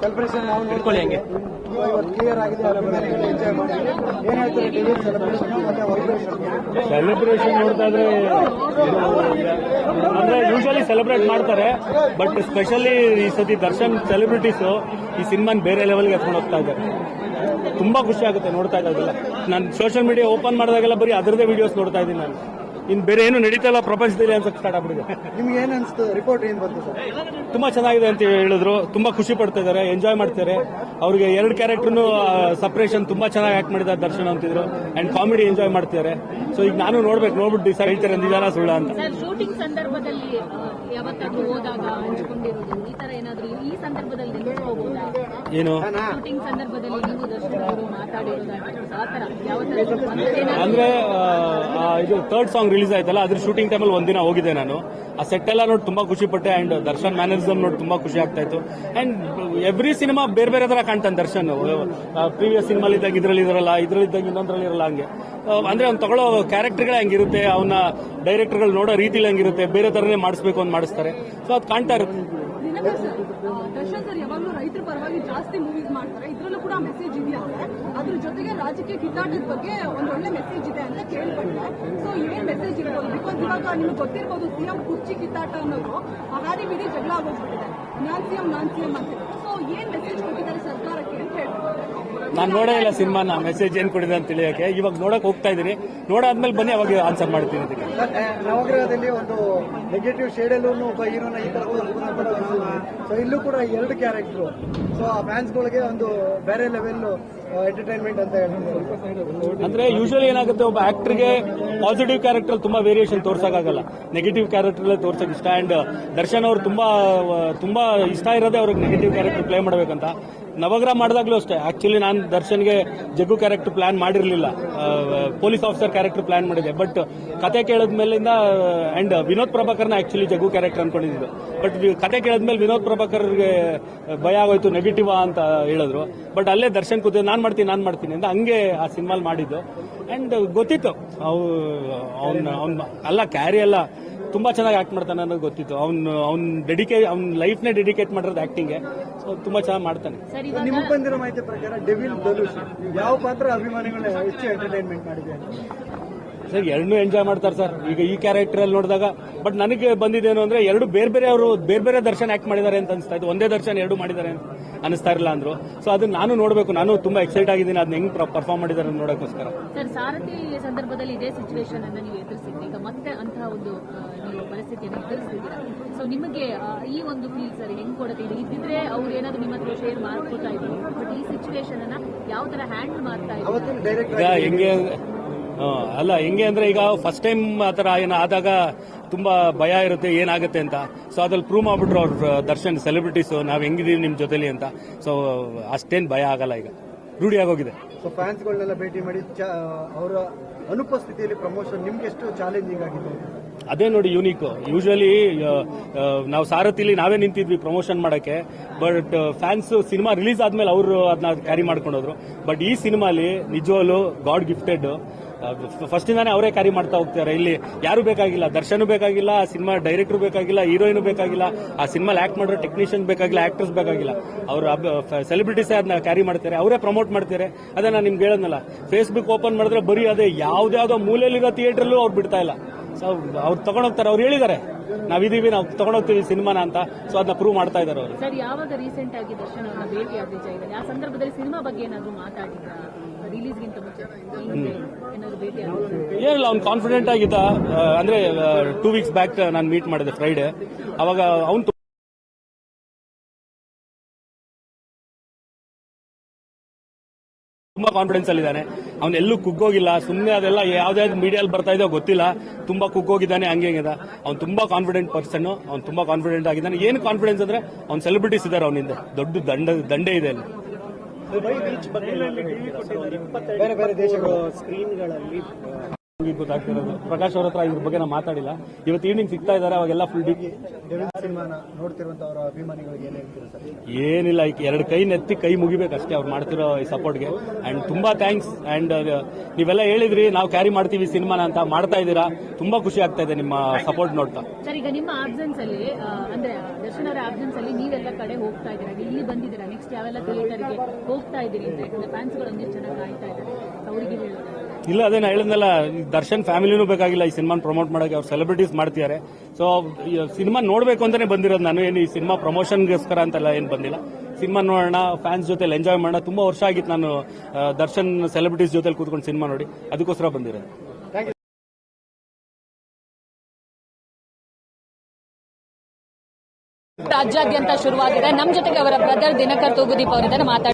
Celebration celebration ನೋಡ್ತಾ ಇದ್ರೆ ಅಂದ್ರೆ ಯೂಶಲಿ ಸೆಲೆಬ್ರೇಟ್ ಮಾಡ್ತಾರೆ ಬಟ್ ಸ್ಪೆಷಲಿ ಈ ಸತಿ ದರ್ಶನ್ ಸೆಲೆಬ್ರಿಟೀಸ್ ಈ ಸಿನಿಮಾನ ಬೇರೆ ಲೆವೆಲ್ಗೆ ಎತ್ಕೊಂಡು ಹೋಗ್ತಾ ಇದ್ದಾರೆ. ತುಂಬಾ ಖುಷಿ ಆಗುತ್ತೆ ನೋಡ್ತಾ ಇದ್ದಾಗೆಲ್ಲ ನಾನು ಸೋಷಿಯಲ್ ಮೀಡಿಯಾ ಓಪನ್ ಮಾಡಿದಾಗೆಲ್ಲ ಬರೀ ಅದರದೇ ವಿಡಿಯೋಸ್ ನೋಡ್ತಾ ಇದ್ದೀನಿ ನಾನು. ಇನ್ನು ಬೇರೆ ಏನು ನಡೀತಾ ಇಲ್ಲ ಪ್ರಪಂಚದಲ್ಲಿ ಅನ್ಸಕ್ ಸ್ಟಾರ್ಟ್ ಆಗ್ಬಿಟ್ಟಿದೆ. ನಿಮ್ಗೆ ಏನ್ ಅನ್ಸ್ತು ರಿಪೋರ್ಟ್ ಏನ್ ಬಂತು ಸರ್? ತುಂಬಾ ಚೆನ್ನಾಗಿದೆ ಅಂತ ಹೇಳಿದ್ರು ತುಂಬಾ ಖುಷಿ ಪಡ್ತಾ ಇದ್ದಾರೆ ಎಂಜಾಯ್ ಮಾಡ್ತಾರೆ ಅವ್ರಿಗೆ ಎರಡು ಕ್ಯಾರೆಕ್ಟರ್ನು ಸಪರೇಷನ್ ತುಂಬಾ ಚೆನ್ನಾಗಿ ಆಕ್ಟ್ ಮಾಡಿದ್ದಾರೆ ದರ್ಶನ್ ಅಂತಿದ್ರು ಅಂಡ್ ಕಾಮಿಡಿ ಎಂಜಾಯ್ ಮಾಡ್ತಿದ್ದಾರೆ. ಸೊ ಈಗ ನಾನು ನೋಡ್ಬೇಕು ನೋಡ್ಬಿಟ್ಟು ಡಿಸೈಡ್ ಹೇಳ್ತಾರೆ ನಿಜಾನ ಸುಳ್ಳ ಅಂತ. ಸರ್ ಶೂಟಿಂಗ್ ಸಂದರ್ಭದಲ್ಲಿ ಯಾವತ್ತಾದ್ರೂ ಹೋದಾಗ ಹಂಚಿಕೊಂಡಿರೋದು ಈ ತರ ಏನಾದ್ರೂ ಈ ಸಂದರ್ಭದಲ್ಲಿ ಏನು? ಶೂಟಿಂಗ್ ಸಂದರ್ಭದಲ್ಲಿ ನೀವು ದರ್ಶನ್ ಅವರು ಆ ತರ ಅಂದ್ರೆ ಇದು ಥರ್ಡ್ ಸಾಂಗ್ ರಿಲೀಸ್ ಆಯ್ತಲ್ಲ, ಅದ್ರ ಶೂಟಿಂಗ್ ಟೈಮಲ್ಲಿ ಒಂದಿನ ಹೋಗಿದ್ದೆ ನಾನು. ಆ ಸೆಟ್ ಎಲ್ಲ ನೋಡಿ ತುಂಬಾ ಖುಷಿ ಪಟ್ಟೆ ಅಂಡ್ ದರ್ಶನ್ ಮ್ಯಾನರಿಸಮ್ ನೋಡಿ ತುಂಬಾ ಖುಷಿ ಆಗ್ತಾ ಇತ್ತು. ಅಂಡ್ ಎವ್ರಿ ಸಿನಿಮಾ ಬೇರೆ ಬೇರೆ ತರ ಕಾಣ್ತಾನೆ ದರ್ಶನ್. ಪ್ರೀವಿಯಸ್ ಸಿನಿಮಾಲಿ ಇದ್ದಾಗ ಇದ್ರಲ್ಲಿ ಇರಲ್ಲ ಇದ್ರಲ್ಲಿ ಇದ್ದಾಗ ಇನ್ನೊಂದ್ರಲ್ಲಿ ಇರಲ್ಲ ಹಂಗೆ. ಅಂದ್ರೆ ಅವ್ನು ತಗೊಳ್ಳೋ ಕ್ಯಾರೆಕ್ಟರ್ಗಳೇ ಹಂಗಿರುತ್ತೆ, ಅವನ ಡೈರೆಕ್ಟರ್ಗಳು ನೋಡೋ ರೀತಿಲಿ ಹಂಗಿರುತ್ತೆ, ಬೇರೆ ತರನೇ ಮಾಡಿಸ್ಬೇಕು ಅಂತ ಮಾಡಿಸ್ತಾರೆ. ಸೊ ಅದು ಕಾಣ್ತಾ ಇರುತ್ತೆ. ದಿನಕರ್ ಸರ್ ದರ್ಶನ್ ಸರ್ ಯಾವಾಗಲೂ ರೈತರ ಪರವಾಗಿ ಜಾಸ್ತಿ ಮೂವೀಸ್ ಮಾಡ್ತಾರೆ. ಇದ್ರಲ್ಲೂ ಕೂಡ ಮೆಸೇಜ್ ಇದೆಯಂತೆ ಅದ್ರ ಜೊತೆಗೆ ರಾಜಕೀಯ ಕಿತ್ತಾಟದ ಬಗ್ಗೆ ಒಂದು ಒಳ್ಳೆ ಮೆಸೇಜ್ ಇದೆ ಅಂತ ಕೇಳ್ಪಟ್ಟೆ. ಸೊ ಏನ್ ಮೆಸೇಜ್ ಇರ್ಬೋದು? ಬಿಕಾಸ್ ಇವಾಗ ನಿಮ್ಗೆ ಗೊತ್ತಿರ್ಬೋದು, ಸಿಎಂ ಕುರ್ಚಿ ಕಿತ್ತಾಟ ಅನ್ನೋದು ಹಾದಿ ಬಿಡಿ ಜಗಳ ಆಗೋಗ್ಬಿಟ್ಟಿದೆ. ನಾನ್ ಸಿಎಂ ನಾನ್ ಸಿಎಂ ಅಂತ ಸೊ ಏನ್ ಮೆಸೇಜ್ ಕೊಟ್ಟಿದ್ದಾರೆ ಸರ್ಕಾರಕ್ಕೆ ಅಂತ ಹೇಳ್ಬೋದು ನಾನು ನೋಡೇ ಇಲ್ಲ ಸಿನಿಮಾನ ಮೆಸೇಜ್ ಏನ್ ಕೊಡಿದೆ ಅಂತ ತಿಳಿಯಕ್ಕೆ. ಇವಾಗ ನೋಡಕ್ ಹೋಗ್ತಾ ಇದೀನಿ ನೋಡಾದ್ಮೇಲೆ ಬನ್ನಿ ಅವಾಗ ಆನ್ಸರ್ ಮಾಡ್ತೀನಿ ಅದಕ್ಕೆ. ನವಗ್ರಹದಲ್ಲಿ ಒಂದು ನೆಗೆಟಿವ್ ಶೇಡ್ ಅಲ್ಲೂ ಒಬ್ಬ ಹೀರೋನ ಈ ತರ ಸೊ ಇಲ್ಲೂ ಕೂಡ ಎರಡು ಕ್ಯಾರೆಕ್ಟರ್ ಸೊ ಆ ಫ್ಯಾನ್ಸ್ಗಳಿಗೆ ಒಂದು ಬೇರೆ ಲೆವೆಲ್ ಎಂಟರ್ಟೈನ್ಮೆಂಟ್ ಅಂತ ಹೇಳ್ತಾರೆ ಅಂದ್ರೆ ಯೂಶಲಿ ಏನಾಗುತ್ತೆ ಒಬ್ಬ ಆಕ್ಟರ್ಗೆ ಪಾಸಿಟಿವ್ ಕ್ಯಾರೆಕ್ಟರ್ ತುಂಬಾ ವೇರಿಯೇಷನ್ ತೋರ್ಸಕ್ಕಾಗಲ್ಲ. ನೆಗೆಟಿವ್ ಕ್ಯಾರೆಕ್ಟರ್ ತೋರ್ಸಕ್ ಇಷ್ಟ. ಅಂಡ್ ದರ್ಶನ್ ಅವ್ರು ತುಂಬಾ ತುಂಬಾ ಇಷ್ಟ ಇರೋದೇ ಅವ್ರಿಗೆ ನೆಗೆಟಿವ್ ಕ್ಯಾರೆಕ್ಟರ್ ಪ್ಲೇ ಮಾಡ್ಬೇಕಂತ. ನವಗ್ರಹ ಮಾಡಿದಾಗ್ಲೂ ಅಷ್ಟೇ. ಆಕ್ಚುಲಿ ನಾನು ದರ್ಶನ್ಗೆ ಜಗ್ಗು ಕ್ಯಾರೆಕ್ಟರ್ ಪ್ಲಾನ್ ಮಾಡಿರಲಿಲ್ಲ. ಪೊಲೀಸ್ ಆಫೀಸರ್ ಕ್ಯಾರೆಕ್ಟರ್ ಪ್ಲಾನ್ ಮಾಡಿದೆ. ಬಟ್ ಕತೆ ಕೇಳಿದ ಮೇಲಿಂದ ಅಂಡ್ ವಿನೋದ್ ಪ್ರಭಾಕರ್ನ ಆಕ್ಚುಲಿ ಜಗ್ಗು ಕ್ಯಾರೆಕ್ಟರ್ ಅನ್ಕೊಂಡಿದ್ದು. ಬಟ್ ಕತೆ ಕೇಳಿದ್ಮೇಲೆ ವಿನೋದ್ ಪ್ರಭಾಕರ್ಗೆ ಭಯ ಆಗೋಯ್ತು ನೆಗೆಟಿವ್ ಅಂತ ಹೇಳಿದ್ರು. ಬಟ್ ಅಲ್ಲೇ ದರ್ಶನ್ ಕೂತಿದ್ದು, ನಾನು ಮಾಡ್ತೀನಿ ನಾನು ಮಾಡ್ತೀನಿ ಅಂತ ಹಂಗೆ ಆ ಸಿನಿಮಾಲ್ ಮಾಡಿದ್ದು. ಅಂಡ್ ಗೊತ್ತಿತ್ತು, ಅವು, ಅವ್ನ ಅವ್ನ, ಅಲ್ಲ ಕ್ಯಾರಿ ಎಲ್ಲ ತುಂಬಾ ಚೆನ್ನಾಗಿ ಆಕ್ಟ್ ಮಾಡ್ತಾನೆ ಅನ್ನೋದು ಗೊತ್ತಿತ್ತು. ಅವ್ನು ಅವ್ನ ಡೆಡಿಕೇಟ್ ಅವ್ನ ಲೈಫ್ನೇ ಡೆಡಿಕೇಟ್ ಮಾಡಿರೋದು ಆಕ್ಟಿಂಗ್ಗೆ ಸೊ ತುಂಬಾ ಚೆನ್ನಾಗಿ ಮಾಡ್ತಾನೆ. ಸರ್ ನಿಮಗೆ ಬಂದಿರೋ ಮಾಹಿತಿ ಪ್ರಕಾರ ಡೆವಿಲ್ ಯಾವ ಪಾತ್ರ ಅಭಿಮಾನಿಗಳನ್ನ ಹೆಚ್ಚು ಎಂಟರ್ಟೈನ್ಮೆಂಟ್ ಮಾಡಿದೆ ಸರ್ ಎರಡನ್ನೂ ಎಂಜಾಯ್ ಮಾಡ್ತಾರೆ ಸರ್. ಈಗ ಈ ಕ್ಯಾರೆಕ್ಟರ್ ಅಲ್ಲಿ ನೋಡಿದಾಗ ಬಟ್ ನನಗೆ ಬಂದಿದ್ದೇನು ಅಂದ್ರೆ ಎರಡು ಬೇರೆ ಬೇರೆ ಅವರು ಬೇರೆ ಬೇರೆ ದರ್ಶನ ಆಕ್ಟ್ ಮಾಡಿದ್ದಾರೆ ಅಂತ ಅನಿಸ್ತಾ ಇತ್ತು. ಒಂದೇ ದರ್ಶನ ಎರಡು ಮಾಡಿದ್ದಾರೆ ಅಂತ ಅನಿಸ್ತಾ ಇರಲಿಲ್ಲ ಅಂದ್ರು. ಸೊ ಅದನ್ನ ನಾನು ನೋಡಬೇಕು. ನಾನು ತುಂಬಾ ಎಕ್ಸೈಟ್ ಆಗಿದ್ದೀನಿ. ಅದನ್ನ ಹೆಂಗ್ ಪರ್ಫಾರ್ಮ್ ಮಾಡಿದ್ದಾರೆ ನೋಡಕ್ಕೋಸ್ಕರ ಸರ್ ಸಾರಥಿ ಸಂದರ್ಭದಲ್ಲಿ ಇದೇ ಸಿಚುವೇಶನ್ ಅನ್ನ ನೀವು ಎದುರಿಸಿದ್ರಿ. ಈಗ ಮತ್ತೆ ಅಂತಹ ಒಂದು ನೀವು ಪರಿಸ್ಥಿತಿಯನ್ನು ಎದುರಿಸಿದ್ದೀರಾ ಸೊ ನಿಮಗೆ ಈ ಒಂದು ಫೀಲ್ ಸರ್ ಹೆಂಗ್ ಕೊಡುತ್ತೆ? ಇದು ಇದ್ದಿದ್ರೆ ಅವ್ರು ಏನಾದ್ರು ನಿಮ್ಮ ಹತ್ರ ಶೇರ್ ಮಾಡ್ಕೋತಾ ಇದ್ರು. ಬಟ್ ಈ ಸಿಚುವೇಶನ್ ಅನ್ನ ಯಾವ ತರ ಹ್ಯಾಂಡಲ್ ಮಾಡ್ತಾ ಡೈರೆಕ್ಟ್ ಹೆಂಗೆ ಅಲ್ಲ ಹೆಂಗೆ ಅಂದ್ರೆ ಈಗ ಫಸ್ಟ್ ಟೈಮ್ ಆ ಆತರ ಏನೋ ಆದಾಗ ತುಂಬಾ ಭಯ ಇರುತ್ತೆ ಏನಾಗುತ್ತೆ ಅಂತ. ಸೊ ಅದ್ರಲ್ಲಿ ಪ್ರೂವ್ ಮಾಡ್ಬಿಟ್ರು ಅವ್ರ ದರ್ಶನ್ ಸೆಲೆಬ್ರಿಟೀಸ್ ನಾವ್ ಹೆಂಗಿದೀವಿ ನಿಮ್ ಜೊತೆಲಿ ಅಂತ. ಸೊ ಅಷ್ಟೇನ್ ಭಯ ಆಗಲ್ಲ ಈಗ. ರೂಢಿಯಾಗೋಗಿದೆ ಸೊ ಫ್ಯಾನ್ಸ್ಗಳನ್ನೆಲ್ಲ ಭೇಟಿ ಮಾಡಿ ಅವರ ಅನುಪಸ್ಥಿತಿಯಲ್ಲಿ ಪ್ರಮೋಷನ್ ನಿಮ್ಗೆ ಎಷ್ಟು ಚಾಲೆಂಜಿಂಗ್ ಆಗಿದೆ ಅದೇ ನೋಡಿ ಯೂನಿಕ್ ಯೂಶಲಿ ನಾವು ಸಾರಥಿಲಿ ನಾವೇ ನಿಂತಿದ್ವಿ ಪ್ರಮೋಷನ್ ಮಾಡಕ್ಕೆ. ಬಟ್ ಫ್ಯಾನ್ಸ್ ಸಿನಿಮಾ ರಿಲೀಸ್ ಆದ್ಮೇಲೆ ಅವರು ಅದನ್ನ ಕ್ಯಾರಿ ಮಾಡ್ಕೊಂಡೋದ್ರು. ಬಟ್ ಈ ಸಿನಿಮಾಲಿ ನಿಜವಾಗ್ಲು ಗಾಡ್ ಗಿಫ್ಟೆಡ್ ಫಸ್ಟ್ ಇಂದಾನೆ ಅವರೇ ಕ್ಯಾರಿ ಮಾಡ್ತಾ ಹೋಗ್ತಾರೆ ಇಲ್ಲಿ ಯಾರು ಬೇಕಾಗಿಲ್ಲ. ದರ್ಶನ್ ಬೇಕಾಗಿಲ್ಲ, ಆ ಸಿನಿಮಾ ಡೈರೆಕ್ಟರ್ ಬೇಕಾಗಿಲ್ಲ, ಹೀರೋಯಿನ್ ಬೇಕಾಗಿಲ್ಲ, ಆ ಸಿನಿಮಾ ಆಕ್ಟ್ ಮಾಡೋ ಟೆಕ್ನಿಷಿಯನ್ ಬೇಕಾಗಿಲ್ಲ, ಆಕ್ಟರ್ಸ್ ಬೇಕಾಗಿಲ್ಲ. ಅವರು ಸೆಲೆಬ್ರಿಟೀಸ್ ಅದನ್ನ ಕ್ಯಾರಿ ಮಾಡ್ತಾರೆ. ಅವರೇ ಪ್ರಮೋಟ್ ಮಾಡ್ತಾರೆ. ಅದನ್ನ ನಾನು ನಿಮ್ಗೆ ಹೇಳೋದ್ನಲ್ಲ ಫೇಸ್ಬುಕ್ ಓಪನ್ ಮಾಡಿದ್ರೆ ಬರೀ ಅದೇ ಯಾವ್ದಾವ್ದೋ ಮೂಲೆಯಲ್ಲಿರೋ ಥಿಯೇಟರ್ಲ್ಲೂ ಅವ್ರು ಬಿಡ್ತಾ ಇಲ್ಲ. ಸೊ ಅವ್ರು ತಗೊಂಡೋಗ್ತಾರೆ ಅವ್ರು ಹೇಳಿದ್ದಾರೆ ನಾವಿದೀವಿ ನಾವು ತಗೊಂಡೋಗ್ತೀವಿ ಸಿನಿಮಾನ ಅಂತ. ಸೊ ಅದನ್ನ ಪ್ರೂವ್ ಮಾಡ್ತಾ ಇದ್ದಾರೆ ಅವರು. ಸರ್, ಯಾವಾಗ ರೀಸೆಂಟ್ ಆಗಿ ದರ್ಶನ್ ಭೇಟಿ ಆ ಸಂದರ್ಭದಲ್ಲಿ ಸಿನಿಮಾ ಬಗ್ಗೆ ಏನಾದ್ರು ಮಾತಾಡಿದ್ರ? ಏನಿಲ್ಲ ಅವ್ನು ಕಾನ್ಫಿಡೆಂಟ್ ಆಗಿದ್ದ. ಅಂದ್ರೆ ಟೂ ವೀಕ್ಸ್ ಬ್ಯಾಕ್ ನಾನು ಮೀಟ್ ಮಾಡಿದೆ ಫ್ರೈಡೆ ಅವಾಗ ಅವ್ನು ತುಂಬಾ ಕಾನ್ಫಿಡೆನ್ಸ್ ಅಲ್ಲಿ ಇದ್ದಾನೆ. ಅವ್ನು ಎಲ್ಲೂ ಕುಗ್ಗೋಗಿಲ್ಲ. ಸುಮ್ಮನೆ ಅದೆಲ್ಲ ಯಾವ್ದಾವ್ದು ಮೀಡಿಯಲ್ಲಿ ಬರ್ತಾ ಇದೆಯೋ ಗೊತ್ತಿಲ್ಲ. ತುಂಬಾ ಕುಗ್ಗೋಗಿದ್ದಾನೆ ಹಂಗೆ ಹಿಂಗಿದೆ ಅವ್ನು ತುಂಬಾ ಕಾನ್ಫಿಡೆಂಟ್ ಪರ್ಸನ್ ಅವ್ನು ತುಂಬಾ ಕಾನ್ಫಿಡೆಂಟ್ ಆಗಿದ್ದಾನೆ. ಏನು ಕಾನ್ಫಿಡೆನ್ಸ್ ಅಂದ್ರೆ ಅವ್ನು ಸೆಲೆಬ್ರಿಟೀಸ್ ಇದ್ದಾರೆ ಅವನಿಂದ. ದೊಡ್ಡ ದಂಡ ದಂಡೆ ಇದೆ ಅಲ್ಲಿ. ಬೇರೆ ಬೇರೆ ದೇಶಗಳು ಸ್ಕ್ರೀನ್ಗಳಲ್ಲಿ ಗೊತ್ತಾಗ್ತಿರೋದು. ಪ್ರಕಾಶ್ ಅವ್ರ ಹತ್ರ ಇದ್ರ ಬಗ್ಗೆ ನಾವು ಮಾತಾಡಿಲ್ಲ. ಇವತ್ತು ಈವ್ನಿಂಗ್ ಸಿಗ್ತಾ ಇದ್ದಾರೆ ಅವಾಗೆಲ್ಲ ಫುಲ್ ಡಿ ಡೆವಿಲ್ ನೋಡ್ತಿರುವಂತ ಅವರ ಅಭಿಮಾನಿಗಳಿಗೆ ಏನ್ ಹೇಳ್ತೀರಾ ಸರ್? ಏನಿಲ್ಲ ಈಗ ಎರಡು ಕೈ ನೆತ್ತಿ ಕೈ ಮುಗಿಬೇಕು ಅಷ್ಟೇ ಅವ್ರು ಮಾಡ್ತಿರೋ ಈ ಸಪೋರ್ಟ್ಗೆ ಅಂಡ್ ತುಂಬಾ ಥ್ಯಾಂಕ್ಸ್ ಅಂಡ್ ನೀವೆಲ್ಲ ಹೇಳಿದ್ರಿ ನಾವು ಕ್ಯಾರಿ ಮಾಡ್ತೀವಿ ಸಿನಿಮಾನ ಅಂತ ಮಾಡ್ತಾ ಇದ್ದೀರಾ. ತುಂಬಾ ಖುಷಿ ಆಗ್ತಾ ಇದೆ ನಿಮ್ಮ ಸಪೋರ್ಟ್ ನೋಡ್ತಾ. ಸರ್ ಈಗ ನಿಮ್ಮ ಆಬ್ಸೆನ್ಸ್ ಅಲ್ಲಿ ಅಂದ್ರೆ ದರ್ಶನ್ ಅವರ ಆಬ್ಸೆನ್ಸ್ ಅಲ್ಲಿ ನೀವೆಲ್ಲ ಕಡೆ ಹೋಗ್ತಾ ಇದ್ದೀರಾ? ಇಲ್ಲಿ ಬಂದಿದ್ದೀರಾ? ನೆಕ್ಸ್ಟ್ ಯಾವೆಲ್ಲ ಥಿಯೇಟರ್ಗೆ ಹೋಗ್ತಾ ಇದ್ದೀರಿ ಫ್ಯಾನ್ಸ್ಗಳು ಒಂದಿಷ್ಟು ಚೆನ್ನಾಗಿ ಕಾಯ್ತಾ ಇದ್ದಾರೆ. ಅವರಿಗೆ ಹೇಳೋದು ಇಲ್ಲ ಅದೇ ನಾ ಹೇಳಿದ್ನಲ್ಲ ಈ ದರ್ಶನ್ ಫ್ಯಾಮಿಲಿನೂ ಬೇಕಾಗಿಲ್ಲ ಈ ಸಿನಿಮಾನ ಪ್ರಮೋಟ್ ಮಾಡೋಕೆ ಅವ್ರು ಸೆಲೆಬ್ರಿಟೀಸ್ ಮಾಡ್ತಿದ್ದಾರೆ. ಸೊ ಸಿನಿಮಾ ನೋಡಬೇಕು ಅಂತಾನೆ ಬಂದಿರೋದು ನಾನು ಏನು ಈ ಸಿನಿಮಾ ಪ್ರಮೋಷನ್ಗೋಸ್ಕರ ಅಂತೆಲ್ಲ ಏನು ಬಂದಿಲ್ಲ. ಸಿನಿಮಾ ನೋಡೋಣ ಫ್ಯಾನ್ಸ್ ಜೊತೆಲಿ ಎಂಜಾಯ್ ಮಾಡೋಣ ತುಂಬಾ ವರ್ಷ ಆಗಿತ್ತು ನಾನು ದರ್ಶನ್ ಸೆಲೆಬ್ರಿಟೀಸ್ ಜೊತೆ ಕೂತ್ಕೊಂಡು ಸಿನಿಮಾ ನೋಡಿ ಅದಕ್ಕೋಸ್ಕರ ಬಂದಿರೋದು. ರಾಜ್ಯಾದ್ಯಂತ ಶುರುವಾಗಿದೆ. ನಮ್ಮ ಜೊತೆಗೆ ಅವರ ಬ್ರದರ್ ದಿನಕರ್ ತೂಗುದೀಪ್ ಅವರಿದ್ದಾರೆ ಮಾತಾಡಿ